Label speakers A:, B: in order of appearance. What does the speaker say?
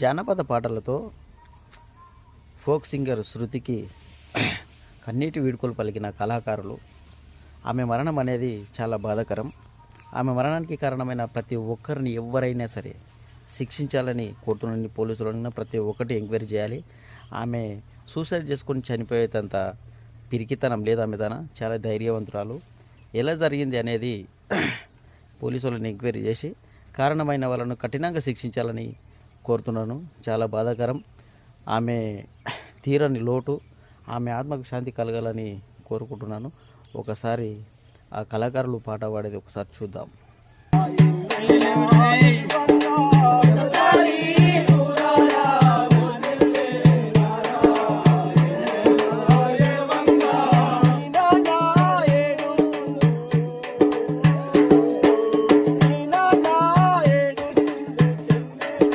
A: జానపద పాటలతో folk singer శృతికి కన్నీటి వీడుకోలు పలికిన కళాకారులు. ఆమె మరణం అనేది చాలా బాధాకరం. ఆమె మరణానికి కారణమైన ప్రతి ఒక్కరిని ఎవరైనా సరే శిక్షించాలని కోరుతున్న పోలీసులను ప్రతి ఒక్కటి ఎంక్వైరీ చేయాలి. ఆమె సూసైడ్ చేసుకొని చనిపోయేటంత పిరికితనం లేదు ఆమె తన. చాలా ధైర్యవంతురాలు. ఎలా జరిగింది అనేది పోలీసులను ఎంక్వైరీ చేసి కారణమైన వాళ్ళను కఠినంగా శిక్షించాలని కోరుతున్నాను. చాలా బాధాకరం. ఆమె తీరని లోటు ఆమె ఆత్మకు శాంతి కలగాలని కోరుకుంటున్నాను. ఒకసారి ఆ కళాకారులు పాట పాడేది ఒకసారి చూద్దాం.